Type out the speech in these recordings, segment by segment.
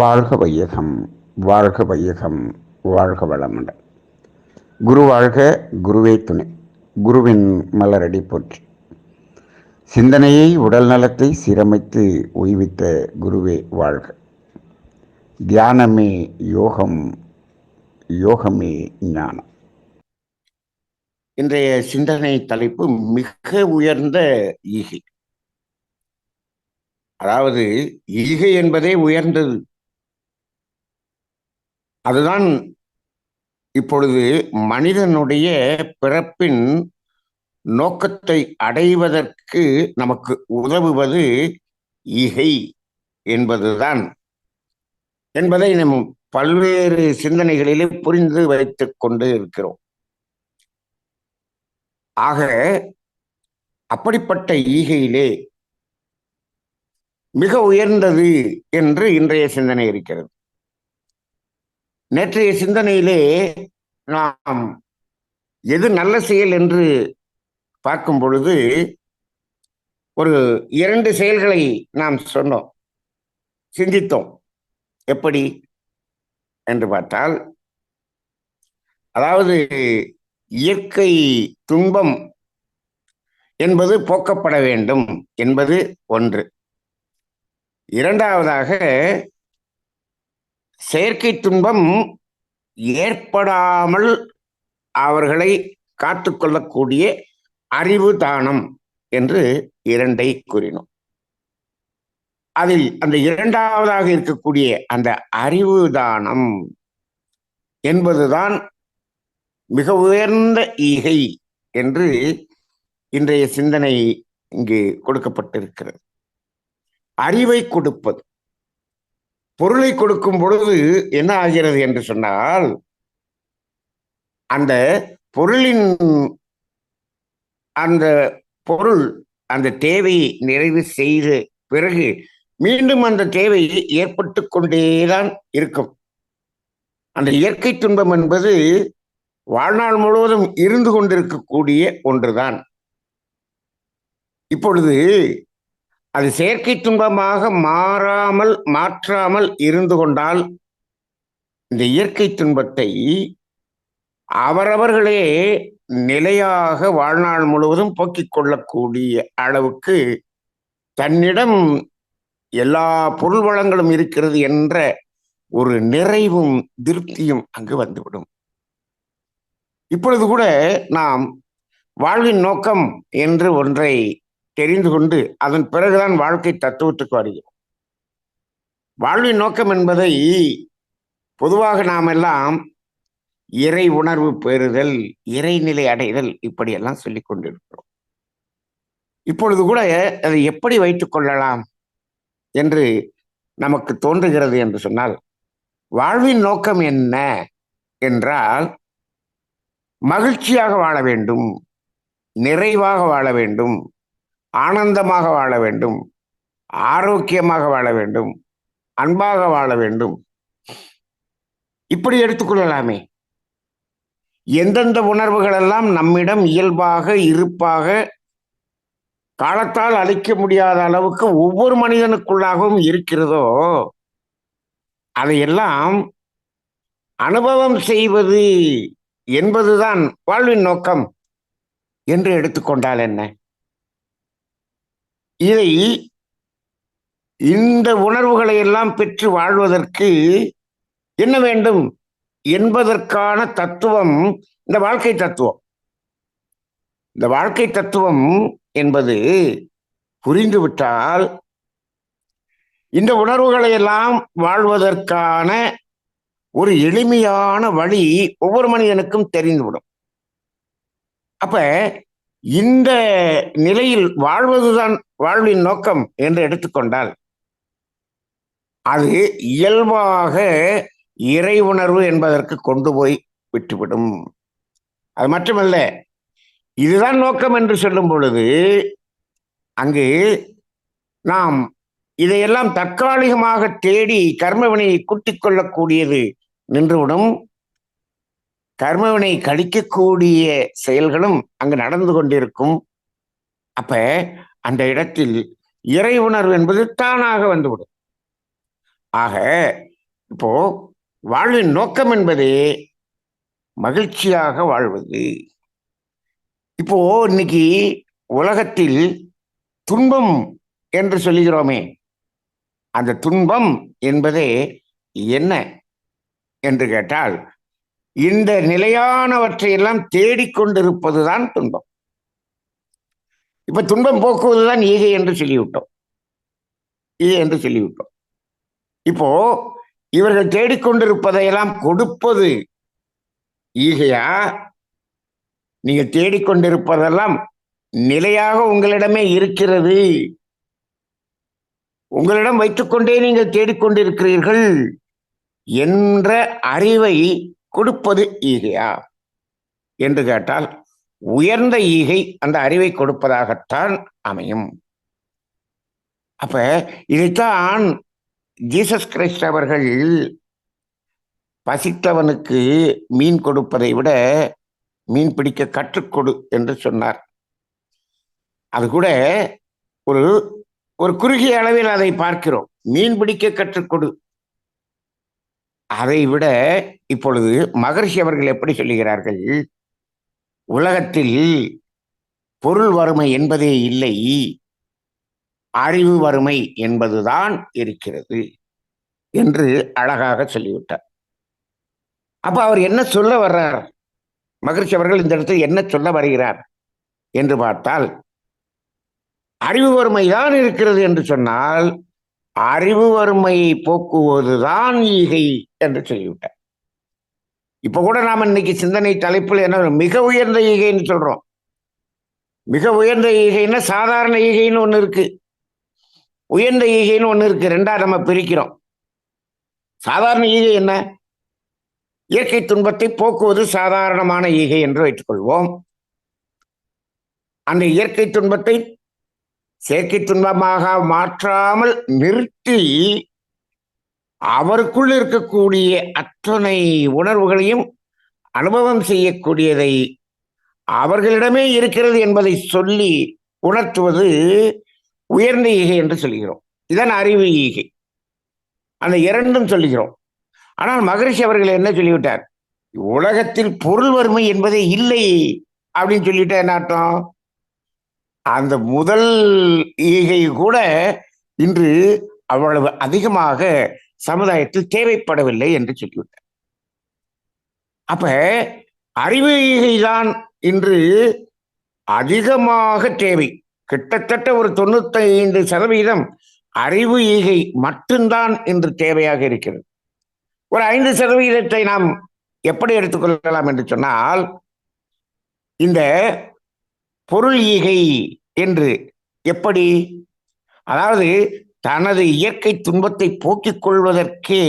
வாழ்க வையகம் வாழ்க வையகம் வாழ்க வளமுடன். குரு வாழ்க குருவே துணை. குருவின் மலரடி போற்றி. சிந்தனையை உடல் நலத்தை சீரமைத்து ஓய்வித்த குருவே வாழ்க. தியானமே யோகம் யோகமே ஞானம். இன்றைய சிந்தனை தலைப்பு மிக உயர்ந்த ஈகை. அதாவது ஈகை என்பதே உயர்ந்தது. அதுதான் இப்பொழுது மனிதனுடைய பிறப்பின் நோக்கத்தை அடைவதற்கு நமக்கு உதவுவது ஈகை என்பதுதான். என்பதை நம் பல்வேறு சிந்தனைகளிலே புரிந்து வைத்துக் கொண்டு இருக்கிறோம். ஆக அப்படிப்பட்ட ஈகையிலே மிக உயர்ந்தது என்று இன்றைய சிந்தனை இருக்கிறது. நேற்றைய சிந்தனையிலே நாம் எது நல்ல செயல் என்று பார்க்கும் பொழுது ஒரு இரண்டு செயல்களை நாம் சொன்னோம். சிந்தித்தோம். எப்படி? என்று பார்த்தால் அதாவது இயற்கை துன்பம் என்பது போக்கப்பட வேண்டும் என்பது ஒன்று. இரண்டாவதாக செயற்கை துன்பம் ஏற்படாமல் அவர்களை காத்துக்கொள்ளக்கூடிய அறிவு தானம் என்று இரண்டை கூறினோம். அதில் அந்த இரண்டாவதாக இருக்கக்கூடிய அந்த அறிவு தானம் என்பதுதான் மிக உயர்ந்த ஈகை என்று இன்றைய சிந்தனை இங்கு கொடுக்கப்பட்டிருக்கிறது. அறிவை கொடுப்பது. பொருளை கொடுக்கும் பொழுது என்ன ஆகிறது என்று சொன்னால் அந்த பொருளின் அந்த பொருள் அந்த தேவையை நிறைவு செய்த பிறகு மீண்டும் அந்த தேவை ஏற்பட்டு கொண்டேதான் இருக்கும். அந்த இயற்கை துன்பம் என்பது வாழ்நாள் முழுவதும் இருந்து கொண்டிருக்கக்கூடிய ஒன்றுதான். இப்பொழுது அது செயற்கை துன்பமாக மாறாமல் மாற்றாமல் இருந்து கொண்டால் இந்த இயற்கை துன்பத்தை அவரவர்களே நிலையாக வாழ்நாள் முழுவதும் போக்கிக் கொள்ளக்கூடிய அளவுக்கு தன்னிடம் எல்லா பொருள் வளங்களும் இருக்கிறது என்ற ஒரு நிறைவும் திருப்தியும் அங்கு வந்துவிடும். இப்பொழுது கூட நாம் வாழ்வின் நோக்கம் என்று ஒன்றை தெரிந்து கொண்டு அதன் பிறகுதான் வாழ்க்கை தத்துவத்துக்கு வருகிறோம். வாழ்வின் நோக்கம் என்பதை பொதுவாக நாம் எல்லாம் இறை உணர்வு பெறுதல் இறைநிலை அடைதல் இப்படியெல்லாம் சொல்லிக் கொண்டிருக்கிறோம். இப்பொழுது கூட அதை எப்படி வைத்துக் கொள்ளலாம் என்று நமக்கு தோன்றுகிறது என்று சொன்னால் வாழ்வின் நோக்கம் என்ன என்றால் மகிழ்ச்சியாக வாழ வேண்டும் நிறைவாக வாழ வேண்டும் ஆனந்தமாக வாழ வேண்டும் ஆரோக்கியமாக வாழ வேண்டும் அன்பாக வாழ வேண்டும். இப்படி எடுத்துக்கொள்ளலாமே. எந்தெந்த உணர்வுகளெல்லாம் நம்மிடம் இயல்பாக இருப்பாக காலத்தால் அழிக்க முடியாத அளவுக்கு ஒவ்வொரு மனிதனுக்குள்ளாகவும் இருக்கிறதோ அதையெல்லாம் அனுபவம் செய்வது என்பதுதான் வாழ்வின் நோக்கம் என்று எடுத்துக்கொண்டால் என்ன? இதை இந்த உணர்வுகளை எல்லாம் பெற்று வாழ்வதற்கு என்ன வேண்டும் என்பதற்கான தத்துவம் இந்த வாழ்க்கை தத்துவம். இந்த வாழ்க்கை தத்துவம் என்பது புரிந்துவிட்டால் இந்த உணர்வுகளை எல்லாம் வாழ்வதற்கான ஒரு எளிமையான வழி ஒவ்வொரு மனிதனுக்கும் தெரிந்துவிடும். அப்ப இந்த நிலையில் வாழ்வதுதான் வாழ்வின் நோக்கம் என்று எடுத்துக்கொண்டால் அது இயல்பாக இறை உணர்வு என்பதற்கு கொண்டு போய் விட்டுவிடும். அது மட்டுமல்ல இதுதான் நோக்கம் என்று சொல்லும் பொழுது அங்கு நாம் இதையெல்லாம் தற்காலிகமாக தேடி கர்மவினையை கூட்டிக் கொள்ளக்கூடியது நின்றுவிடும். கர்மவினை கழிக்கக்கூடிய செயல்களும் அங்கு நடந்து கொண்டிருக்கும். அப்ப அந்த இடத்தில் இறை உணர்வு என்பது தானாக வந்துவிடும். ஆக இப்போ வாழ்வின் நோக்கம் என்பதே மகிழ்ச்சியாக வாழ்வது. இப்போ இன்னைக்கு உலகத்தில் துன்பம் என்று சொல்லுகிறோமே அந்த துன்பம் என்பதே என்ன என்று கேட்டால் இந்த நிலையானவற்றையெல்லாம் தேடிக்கொண்டிருப்பதுதான் துன்பம். இப்ப துன்பம் போக்குவதுதான் ஈகை என்று சொல்லிவிட்டோம். ஈகை என்று சொல்லிவிட்டோம். இப்போ இவர்கள் தேடிக்கொண்டிருப்பதையெல்லாம் கொடுப்பது ஈகையா? நீங்க தேடிக்கொண்டிருப்பதெல்லாம் நிலையாக உங்களிடமே இருக்கிறது. உங்களிடம் வைத்துக்கொண்டே நீங்கள் தேடிக்கொண்டிருக்கிறீர்கள் என்ற அறிவை கொடுப்பது ஈகையா? என்று கேட்டால் உயர்ந்த ஈகை அந்த அறிவை கொடுப்பதாகத்தான் அமையும். அப்ப இதைத்தான் ஜீசஸ் கிரைஸ்ட் அவர்கள் பசித்தவனுக்கு மீன் கொடுப்பதை விட மீன் பிடிக்க கற்றுக்கொடு என்று சொன்னார். அது கூட ஒரு ஒரு குறுகிய அளவில் அதை பார்க்கிறோம். மீன் பிடிக்க கற்றுக்கொடு அதை விட இப்பொழுது மகர்ஷி அவர்கள் எப்படி சொல்லுகிறார்கள்? உலகத்தில் பொருள் வறுமை என்பதே இல்லை அறிவு வறுமை என்பதுதான் இருக்கிறது என்று அழகாக சொல்லிவிட்டார். அப்ப அவர் என்ன சொல்ல வர்றார்? மகிழ்ச்சி அவர்கள் இந்த இடத்தில் என்ன சொல்ல வருகிறார் என்று பார்த்தால் அறிவு வறுமை தான் இருக்கிறது என்று சொன்னால் அறிவு வறுமையை போக்குவதுதான் ஈகை என்று சொல்லிவிட்டார். இப்ப கூட நாம் இன்னைக்கு சிந்தனை தலைப்பில் என்ன மிக உயர்ந்த ஈகைன்னு சொல்றோம். மிக உயர்ந்த ஈகைன்னா சாதாரண ஈகைன்னு ஒன்று இருக்கு. உயர்ந்த ஈகைன்னு ஒன்று இருக்கு. ரெண்டா நம்ம பிரிக்கிறோம். சாதாரண ஈகை என்ன? இயற்கை துன்பத்தை போக்குவது சாதாரணமான ஈகை என்று வைத்துக்கொள்வோம். அந்த இயற்கை துன்பத்தை செயற்கை துன்பமாக மாற்றாமல் நிறுத்தி அவருக்குள் இருக்கக்கூடிய அத்தனை உணர்வுகளையும் அனுபவம் செய்யக்கூடியதை அவர்களிடமே இருக்கிறது என்பதை சொல்லி உணர்த்துவது உயர்ந்த ஈகை என்று சொல்கிறோம். இதன் அறிவு ஈகை. அந்த இரண்டும் சொல்லுகிறோம் ஆனால் மகரிஷி அவர்கள் என்ன சொல்லிவிட்டார்? உலகத்தில் பொருள் வறுமை என்பதே இல்லை அப்படின்னு சொல்லிட்டு என்ன அர்த்தம்? அந்த முதல் ஈகை கூட இன்று அவ்வளவு அதிகமாக சமுதாயத்தில் தேவைப்படவில்லை என்று சொல்லிவிட்டார். அப்ப அறிவு ஈகைதான் இன்று அதிகமாக தேவை. கிட்டத்தட்ட ஒரு தொண்ணூத்தி ஐந்து சதவீதம் அறிவு ஈகை மட்டும்தான் இன்று தேவையாக இருக்கிறது. ஒரு ஐந்து சதவீதத்தை நாம் எப்படி எடுத்துக்கொள்ளலாம் என்று சொன்னால் இந்த பொருள் ஈகை என்று எப்படி? அதாவது தனது இயற்கை துன்பத்தை போக்கிக் கொள்வதற்கே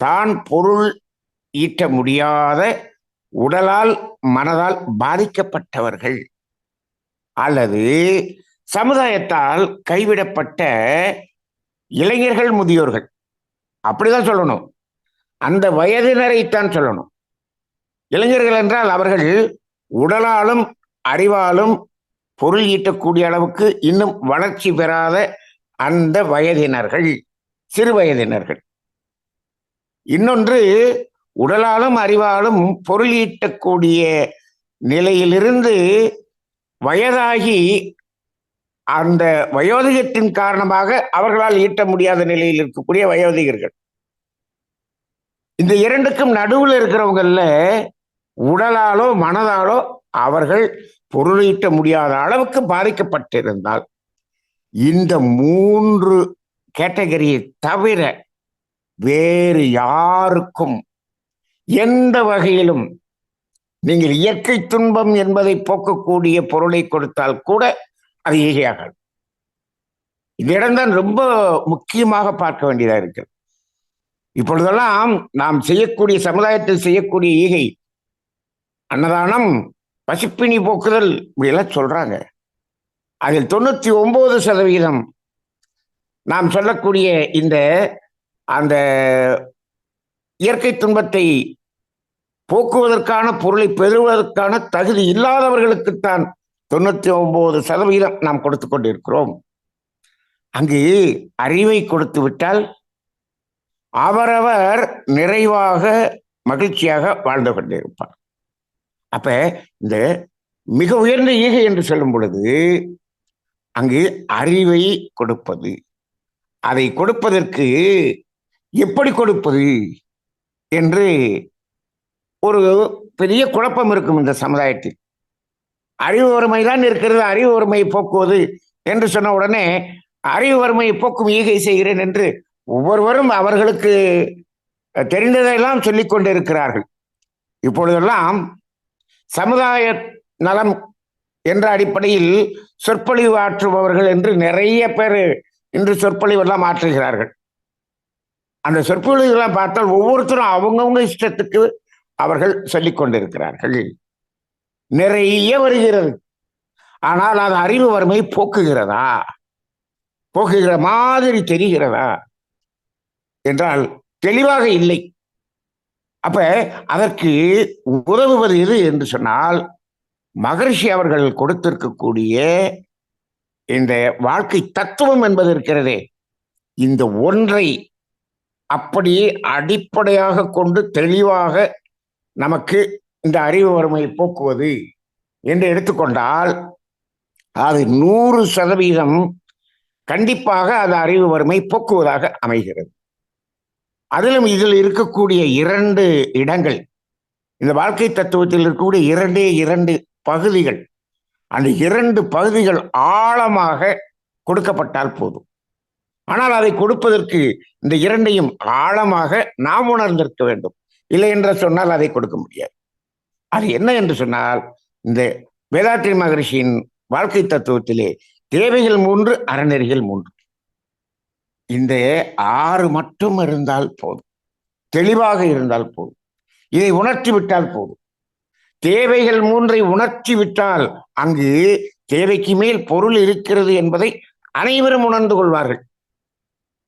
தான் பொருள் ஈட்ட முடியாத உடலால் மனதால் பாதிக்கப்பட்டவர்கள். அல்லது சமுதாயத்தால் கைவிடப்பட்ட இளைஞர்கள் முதியோர்கள். அப்படிதான் சொல்லணும். அந்த வயதினரைத்தான் சொல்லணும். இளைஞர்கள் என்றால் அவர்கள் உடலாலும் அறிவாலும் பொருள் ஈட்டக்கூடிய அளவுக்கு இன்னும் வளர்ச்சி பெறாத அந்த வயதினர்கள் சிறு வயதினர்கள். இன்னொன்று உடலாலும் அறிவாலும் பொருள் ஈட்டக்கூடிய நிலையிலிருந்து வயதாகி அந்த வயோதிகத்தின் காரணமாக அவர்களால் ஈட்ட முடியாத நிலையில் இருக்கக்கூடிய வயோதிகர்கள். இந்த இரண்டுக்கும் நடுவில் இருக்கிறவங்கள உடலாலோ மனதாலோ அவர்கள் பொருளீட்ட முடியாத அளவுக்கு பாதிக்கப்பட்டிருந்தால் இந்த மூன்று கேட்டகரியை தவிர வேறு யாருக்கும் எந்த வகையிலும் நீங்கள் இயற்கை துன்பம் என்பதை போக்கக்கூடிய பொருளை கொடுத்தால் கூட அது ஈகையாகாது இந்த இடம்தான் ரொம்ப முக்கியமாக பார்க்க வேண்டியதாக இருக்கு இப்பொழுதெல்லாம் நாம் செய்யக்கூடிய சமுதாயத்தில் செய்யக்கூடிய ஈகை அன்னதானம் பசிப்பினி போக்குதல் இப்படியெல்லாம் சொல்றாங்க. அதில் தொண்ணூத்தி ஒன்பது சதவீதம் நாம் சொல்லக்கூடிய இந்த அந்த இயற்கை துன்பத்தை போக்குவதற்கான பொருளை பெறுவதற்கான தகுதி இல்லாதவர்களுக்குத்தான் தொண்ணூத்தி ஒன்பது சதவீதம் நாம் கொடுத்து கொண்டிருக்கிறோம். அங்கு அறிவை கொடுத்து விட்டால் அவரவர் நிறைவாக மகிழ்ச்சியாக வாழ்ந்து கொண்டிருப்பார். அப்ப இந்த மிக உயர்ந்த ஈகை என்று சொல்லும் பொழுது அங்கு அறிவை கொடுப்பது. அதை கொடுப்பதற்கு எப்படி கொடுப்பது என்று ஒரு பெரிய குழப்பம் இருக்கும் இந்த சமுதாயத்தில். அறிவு வறுமை தான் இருக்கிறது அறிவு வறுமையை போக்குவது என்று சொன்ன உடனே அறிவு வறுமையை போக்கும் ஈகை செய்கிறேன் என்று ஒவ்வொருவரும் அவர்களுக்கு தெரிந்ததையெல்லாம் சொல்லிக் கொண்டிருக்கிறார்கள். இப்பொழுதெல்லாம் சமுதாய நலம் என்ற அடிப்படையில் சொற்பொழிவு ஆற்றுபவர்கள் என்று நிறைய பேர் இன்று சொற்பொழிவெல்லாம் ஆற்றுகிறார்கள். அந்த சொற்பொழிவுகளாம் பார்த்தால் ஒவ்வொருத்தரும் அவங்கவுங்க இஷ்டத்துக்கு அவர்கள் சொல்லிக் கொண்டிருக்கிறார்கள். நிறைய வருகிறது. ஆனால் அது அறிவு வறுமை போக்குகிறதா? போக்குகிற மாதிரி தெரிகிறதா? என்றால் தெளிவாக இல்லை. அப்ப அதற்கு உதவுவது எது என்று சொன்னால் மகரிஷி அவர்கள் கொடுத்திருக்கக்கூடிய இந்த வாழ்க்கை தத்துவம் என்பது இருக்கிறதே. இந்த ஒன்றை அப்படியே அடிப்படையாக கொண்டு தெளிவாக நமக்கு இந்த அறிவு வறுமையை போக்குவது என்று எடுத்துக்கொண்டால் அது நூறு சதவீதம் கண்டிப்பாக அது அறிவு வறுமை போக்குவதாக அமைகிறது. அதிலும் இதில் இருக்கக்கூடிய இரண்டு இடங்கள் இந்த வாழ்க்கை தத்துவத்தில் இருக்கக்கூடிய இரண்டே இரண்டு பகுதிகள். அந்த இரண்டு பகுதிகள் ஆழமாக கொடுக்கப்பட்டால் போதும். ஆனால் அதை கொடுப்பதற்கு இந்த இரண்டையும் ஆழமாக நாம் உணர்ந்திருக்க வேண்டும். இல்லை என்று சொன்னால் அதை கொடுக்க முடியாது. அது என்ன என்று சொன்னால் இந்த வேதாத்ரி மகரிஷியின் வாழ்க்கை தத்துவத்திலே தேவைகள் மூன்று அறநெறிகள் மூன்று. இந்த ஆறு மட்டும் இருந்தால் போதும். தெளிவாக இருந்தால் போதும். இதை உணர்த்தி விட்டால் போதும். தேவைகள் மூன்றை உணர்த்தி விட்டால் அங்கு தேவைக்கு மேல் பொருள் இருக்கிறது என்பதை அனைவரும் உணர்ந்து கொள்வார்கள்.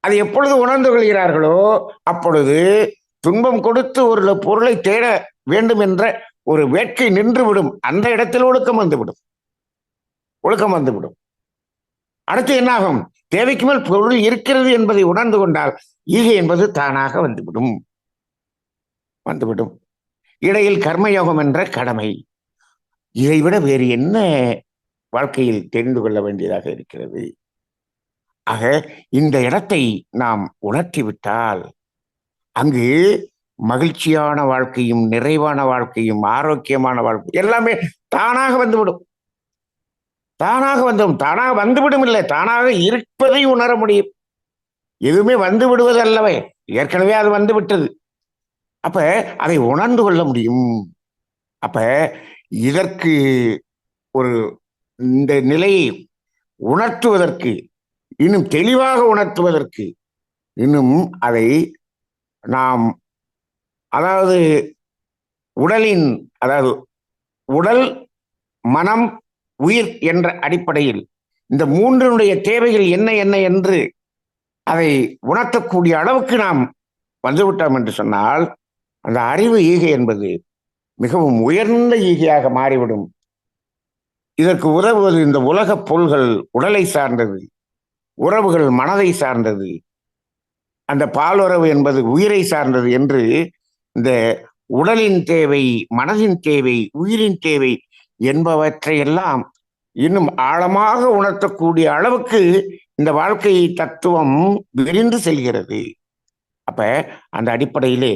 அது எப்பொழுது உணர்ந்து கொள்கிறார்களோ அப்பொழுது துன்பம் கொடுத்து ஒரு பொருளை தேட வேண்டும் என்ற ஒரு வேட்கை நின்றுவிடும். அந்த இடத்தில் ஒழுக்கம் வந்துவிடும். ஒழுக்கம் வந்துவிடும். அடுத்து என்னாகும்? தேவைக்கு மேல் பொருள் இருக்கிறது என்பதை உணர்ந்து கொண்டால் ஈகை என்பது தானாக வந்துவிடும். வந்துவிடும். இடையில் கர்மயோகம் என்ற கடமை. இதைவிட வேறு என்ன வாழ்க்கையில் தெரிந்து கொள்ள வேண்டியதாக இருக்கிறது? ஆக இந்த இடத்தை நாம் உணர்த்திவிட்டால் அங்கு மகிழ்ச்சியான வாழ்க்கையும் நிறைவான வாழ்க்கையும் ஆரோக்கியமான வாழ்க்கை எல்லாமே தானாக வந்துவிடும். தானாக வந்தும் தானாக வந்துவிடும் இல்லை. தானாக இருப்பதை உணர முடியும். எதுவுமே வந்து விடுவது அல்லவே ஏற்கனவே அது வந்து விட்டது. அப்ப அதை உணர்ந்து கொள்ள முடியும். அப்ப இதற்கு ஒரு இந்த நிலையை உணர்த்துவதற்கு இன்னும் தெளிவாக உணர்த்துவதற்கு இன்னும் அதை நாம் அதாவது உடலின் அதாவது உடல் மனம் உயிர் என்ற அடிப்படையில் இந்த மூன்றினுடைய தேவைகள் என்ன என்ன என்று அதை உணர்த்தக்கூடிய அளவுக்கு நாம் வந்துவிட்டோம் என்று சொன்னால் அந்த அறிவு ஈகை என்பது மிகவும் உயர்ந்த ஈகையாக மாறிவிடும். இதற்கு உதவுவது இந்த உலக பொருள்கள் உடலை சார்ந்தது உறவுகள் மனதை சார்ந்தது அந்த பாலுறவு என்பது உயிரை சார்ந்தது என்று இந்த உடலின் தேவை மனதின் தேவை உயிரின் தேவை என்பவற்றையெல்லாம் இன்னும் ஆழமாக உணர்த்தக்கூடிய அளவுக்கு இந்த வாழ்க்கை தத்துவம் விரிந்து செல்கிறது. அப்ப அந்த அடிப்படையிலே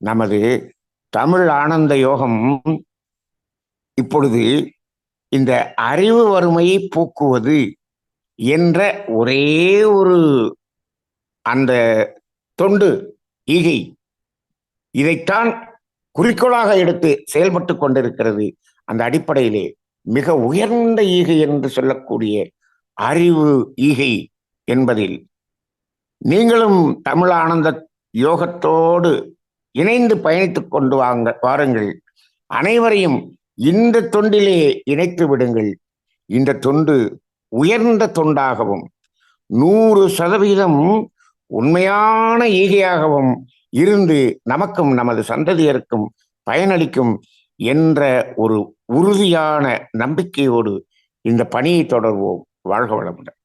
நமது தமிழ் ஆனந்த யோகம் இப்பொழுது இந்த அறிவு வறுமையை போக்குவது என்ற ஒரே ஒரு அந்த தொண்டு ஈகை இதைத்தான் குறிக்கோளாக எடுத்து செயல்பட்டு கொண்டிருக்கிறது. அந்த அடிப்படையிலே மிக உயர்ந்த ஈகை என்று சொல்லக்கூடிய அறிவு ஈகை என்பதில் நீங்களும் தமிழ் ஆனந்த யோகத்தோடு இணைந்து பயணித்துக் கொண்டு வாங்க வாருங்கள். அனைவரையும் இந்த தொண்டிலே இணைத்து விடுங்கள். இந்த தொண்டு உயர்ந்த தொண்டாகவும் நூறு சதவீதம் உண்மையான ஈகையாகவும் இருந்து நமக்கும் நமது சந்ததியருக்கும் பயனளிக்கும் என்ற ஒரு உறுதியான நம்பிக்கையோடு இந்த பணியை தொடர்வோம். வாழ்க வளமுடன்.